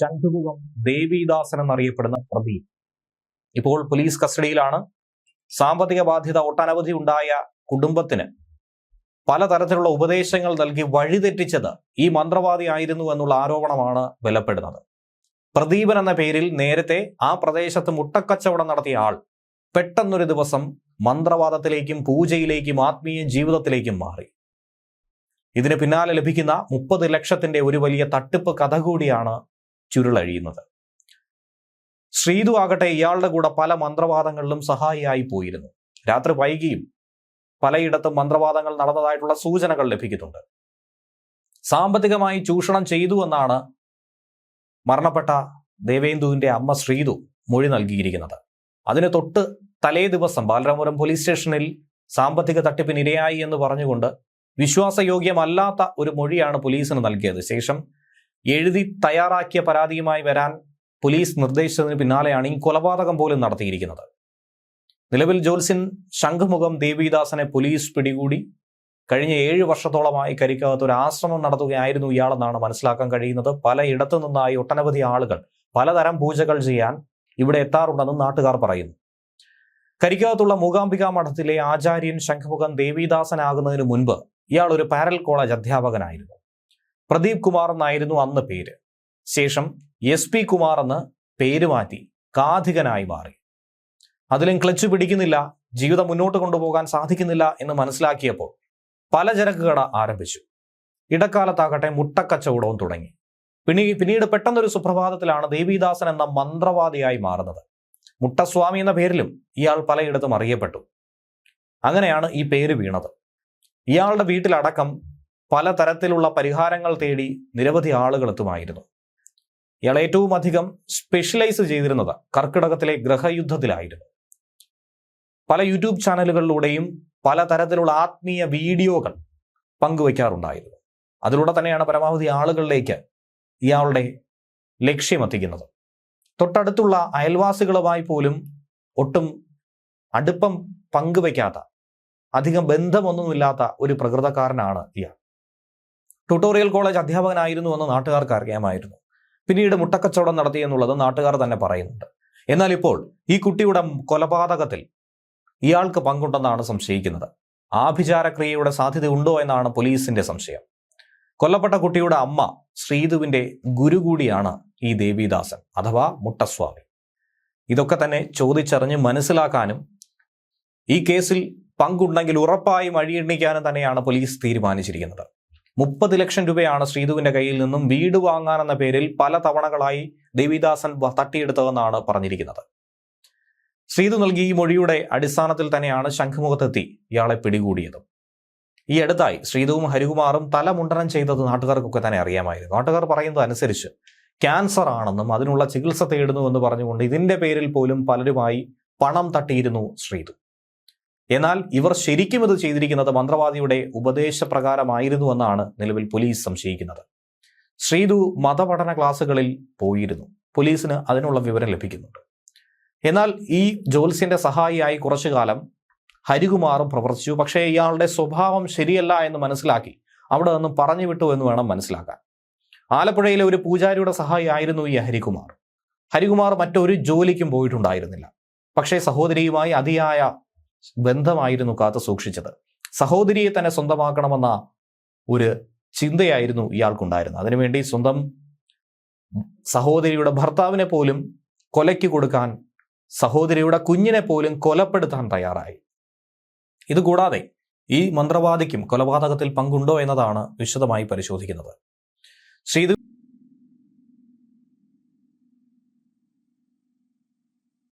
ശംഖുമുഖം ദേവിദാസൻ എന്നറിയപ്പെടുന്ന പ്രതി. ഇപ്പോൾ പോലീസ് കസ്റ്റഡിയിലാണ്. സാമ്പത്തിക ബാധ്യത ഒട്ടനവധി ഉണ്ടായ കുടുംബത്തിന് പലതരത്തിലുള്ള ഉപദേശങ്ങൾ നൽകി വഴിതെറ്റിച്ചത് ഈ മന്ത്രവാദി ആയിരുന്നു എന്നുള്ള ആരോപണമാണ് ബലപ്പെടുന്നത്. പ്രദീപൻ എന്ന പേരിൽ നേരത്തെ ആ പ്രദേശത്ത് മുട്ടക്കച്ചവടം നടത്തിയ ആൾ പെട്ടെന്നൊരു ദിവസം മന്ത്രവാദത്തിലേക്കും പൂജയിലേക്കും ആത്മീയ ജീവിതത്തിലേക്കും മാറി. ഇതിന് പിന്നാലെ ലഭിക്കുന്ന മുപ്പത് ലക്ഷത്തിന്റെ ഒരു വലിയ തട്ടിപ്പ് കഥ കൂടിയാണ് ചുരുളഴിയുന്നത്. ശ്രീതു ആകട്ടെ ഇയാളുടെ കൂടെ പല മന്ത്രവാദങ്ങളിലും സഹായിയായി പോയിരുന്നു. രാത്രി വൈകിയും പലയിടത്തും മന്ത്രവാദങ്ങൾ നടന്നതായിട്ടുള്ള സൂചനകൾ ലഭിക്കുന്നുണ്ട്. സാമ്പത്തികമായി ചൂഷണം ചെയ്തു എന്നാണ് മരണപ്പെട്ട ദേവേന്ദുവിന്റെ അമ്മ ശ്രീതു മൊഴി നൽകിയിരിക്കുന്നത്. അതിന് തൊട്ട് തലേ ദിവസം ബാലരാമപുരം പോലീസ് സ്റ്റേഷനിൽ സാമ്പത്തിക തട്ടിപ്പിന് ഇരയായി എന്ന് പറഞ്ഞുകൊണ്ട് വിശ്വാസയോഗ്യമല്ലാത്ത ഒരു മൊഴിയാണ് പോലീസിന് നൽകിയത്. ശേഷം എഴുതി തയ്യാറാക്കിയ പരാതിയുമായി വരാൻ പോലീസ് നിർദ്ദേശിച്ചതിന് പിന്നാലെയാണ് ഈ കൊലപാതകം പോലും നടത്തിയിരിക്കുന്നത്. നിലവിൽ ജോത്സ്യൻ ശംഖുമുഖം ദേവിദാസനെ പോലീസ് പിടികൂടി കഴിഞ്ഞ ഏഴ് വർഷത്തോളമായി കരിക്കകത്ത് ഒരു ആശ്രമം നടത്തുകയായിരുന്നു ഇയാളെന്നാണ് മനസ്സിലാക്കാൻ കഴിയുന്നത്. പലയിടത്തു നിന്നായി ഒട്ടനവധി ആളുകൾ പലതരം പൂജകൾ ചെയ്യാൻ ഇവിടെ എത്താറുണ്ടെന്നും നാട്ടുകാർ പറയുന്നു. കരിക്കകത്തുള്ള മൂകാംബിക മഠത്തിലെ ആചാര്യൻ ശംഖുമുഖം ദേവിദാസനാകുന്നതിന് മുൻപ് ഇയാൾ ഒരു പാരൽ കോളേജ് അധ്യാപകനായിരുന്നു. പ്രദീപ് കുമാർ എന്നായിരുന്നു അന്ന് പേര്. ശേഷം എസ് പി കുമാർ എന്ന് പേര് മാറ്റി കാഥികനായി മാറി. അതിലും ക്ലച്ച് പിടിക്കുന്നില്ല ജീവിതം മുന്നോട്ട് കൊണ്ടുപോകാൻ സാധിക്കുന്നില്ല എന്ന് മനസ്സിലാക്കിയപ്പോൾ പലചരക്ക് കട ആരംഭിച്ചു. ഇടക്കാലത്താകട്ടെ മുട്ടക്കച്ചവടവും തുടങ്ങി. പിന്നീ പിന്നീട് പെട്ടെന്നൊരു സുപ്രഭാതത്തിലാണ് ദേവിദാസൻ എന്ന മന്ത്രവാദിയായി മാറുന്നത്. മുട്ടസ്വാമി എന്ന പേരിലും ഇയാൾ പലയിടത്തും അറിയപ്പെട്ടു. അങ്ങനെയാണ് ഈ പേര് വീണത്. ഇയാളുടെ വീട്ടിലടക്കം പലതരത്തിലുള്ള പരിഹാരങ്ങൾ തേടി നിരവധി ആളുകൾ എത്തുമായിരുന്നു ഇയാൾ ഏറ്റവും അധികം സ്പെഷ്യലൈസ് ചെയ്തിരുന്നത് കർക്കിടകത്തിലെ ഗ്രഹയുദ്ധത്തിലായിരുന്നു. പല യൂട്യൂബ് ചാനലുകളിലൂടെയും പലതരത്തിലുള്ള ആത്മീയ വീഡിയോകൾ പങ്കുവയ്ക്കാറുണ്ടായിരുന്നു അതിലൂടെ തന്നെയാണ് പരമാവധി ആളുകളിലേക്ക് ഇയാളുടെ ലക്ഷ്യമെത്തിക്കുന്നത്. തൊട്ടടുത്തുള്ള അയൽവാസികളുമായി പോലും ഒട്ടും അടുപ്പം പങ്കുവയ്ക്കാത്ത അധികം ബന്ധമൊന്നുമില്ലാത്ത ഒരു പ്രകൃതക്കാരനാണ് ഇയാൾ. ട്യൂട്ടോറിയൽ കോളേജ് അധ്യാപകനായിരുന്നു എന്ന് നാട്ടുകാർക്ക് അറിയാമായിരുന്നു. പിന്നീട് മുട്ടക്കച്ചവടം നടത്തി എന്നുള്ളത് നാട്ടുകാർ തന്നെ പറയുന്നുണ്ട്. എന്നാൽ ഇപ്പോൾ ഈ കുട്ടിയുടെ കൊലപാതകത്തിൽ ഇയാൾക്ക് പങ്കുണ്ടെന്നാണ് സംശയിക്കുന്നത്. ആഭിചാരക്രിയയുടെ സാധ്യത ഉണ്ടോ എന്നാണ് പോലീസിന്റെ സംശയം. കൊല്ലപ്പെട്ട കുട്ടിയുടെ അമ്മ ശ്രീധുവിന്റെ ഗുരു കൂടിയാണ് ഈ ദേവിദാസൻ അഥവാ മുട്ടസ്വാമി. ഇതൊക്കെ തന്നെ ചോദിച്ചറിഞ്ഞ് മനസ്സിലാക്കാനും ഈ കേസിൽ പങ്കുണ്ടെങ്കിൽ ഉറപ്പായും അഴിയെണ്ണിക്കാനും തന്നെയാണ് പോലീസ് തീരുമാനിച്ചിരിക്കുന്നത്. മുപ്പത് ലക്ഷം രൂപയാണ് ശ്രീധുവിന്റെ കയ്യിൽ നിന്നും വീട് വാങ്ങാനെന്ന പേരിൽ പല തവണകളായി ദേവിദാസൻ തട്ടിയെടുത്തതെന്നാണ് പറഞ്ഞിരിക്കുന്നത്. ശ്രീതു നൽകിയ ഈ മൊഴിയുടെ അടിസ്ഥാനത്തിൽ തന്നെയാണ് ശംഖുമുഖത്തെത്തി ഇയാളെ പിടികൂടിയതും. ഈ അടുത്തായി ശ്രീതുവും ഹരികുമാറും തലമുണ്ടനം ചെയ്തത് നാട്ടുകാർക്കൊക്കെ തന്നെ അറിയാമായിരുന്നു. നാട്ടുകാർ പറയുന്നത് അനുസരിച്ച് ക്യാൻസർ ആണെന്നും അതിനുള്ള ചികിത്സ തേടുന്നു തേടുന്നുവെന്ന് പറഞ്ഞുകൊണ്ട് ഇതിന്റെ പേരിൽ പോലും പലരുമായി പണം തട്ടിയിരുന്നു ശ്രീതു എന്നാൽ ഇവർ ശരിക്കും ഇത് ചെയ്തിരിക്കുന്നത് മന്ത്രവാദിയുടെ ഉപദേശപ്രകാരമായിരുന്നു എന്നാണ് നിലവിൽ പോലീസ് സംശയിക്കുന്നത്. ശ്രീതു മതപഠന ക്ലാസ്സുകളിൽ പോയിരുന്നു. പോലീസിന് അതിനുള്ള വിവരം ലഭിക്കുന്നുണ്ട്. എന്നാൽ ഈ ജോത്സ്യന്റെ സഹായിയായി കുറച്ചു കാലം ഹരികുമാറും പ്രവർത്തിച്ചു. പക്ഷേ ഇയാളുടെ സ്വഭാവം ശരിയല്ല എന്ന് മനസ്സിലാക്കി അവിടെ നിന്നും പറഞ്ഞു വിട്ടു എന്ന് വേണം മനസ്സിലാക്കാൻ. ആലപ്പുഴയിലെ ഒരു പൂജാരിയുടെ സഹായി ആയിരുന്നു ഈ ഹരികുമാർ. ഹരികുമാർ മറ്റൊരു ജോലിക്കും പോയിട്ടുണ്ടായിരുന്നില്ല. പക്ഷേ സഹോദരിയുമായി അതിയായ ബന്ധമായിരുന്നു കാത്തു സൂക്ഷിച്ചത്. സഹോദരിയെ തന്നെ സ്വന്തമാക്കണമെന്ന ഒരു ചിന്തയായിരുന്നു ഇയാൾക്കുണ്ടായിരുന്നത്. അതിനുവേണ്ടി സ്വന്തം സഹോദരിയുടെ ഭർത്താവിനെ പോലും കൊലയ്ക്ക് കൊടുക്കാൻ സഹോദരിയുടെ കുഞ്ഞിനെ പോലും കൊലപ്പെടുത്താൻ തയ്യാറായി. ഇതുകൂടാതെ ഈ മന്ത്രവാദിക്കും കൊലപാതകത്തിൽ പങ്കുണ്ടോ എന്നതാണ് വിശദമായി പരിശോധിക്കുന്നത്. ശ്രീതു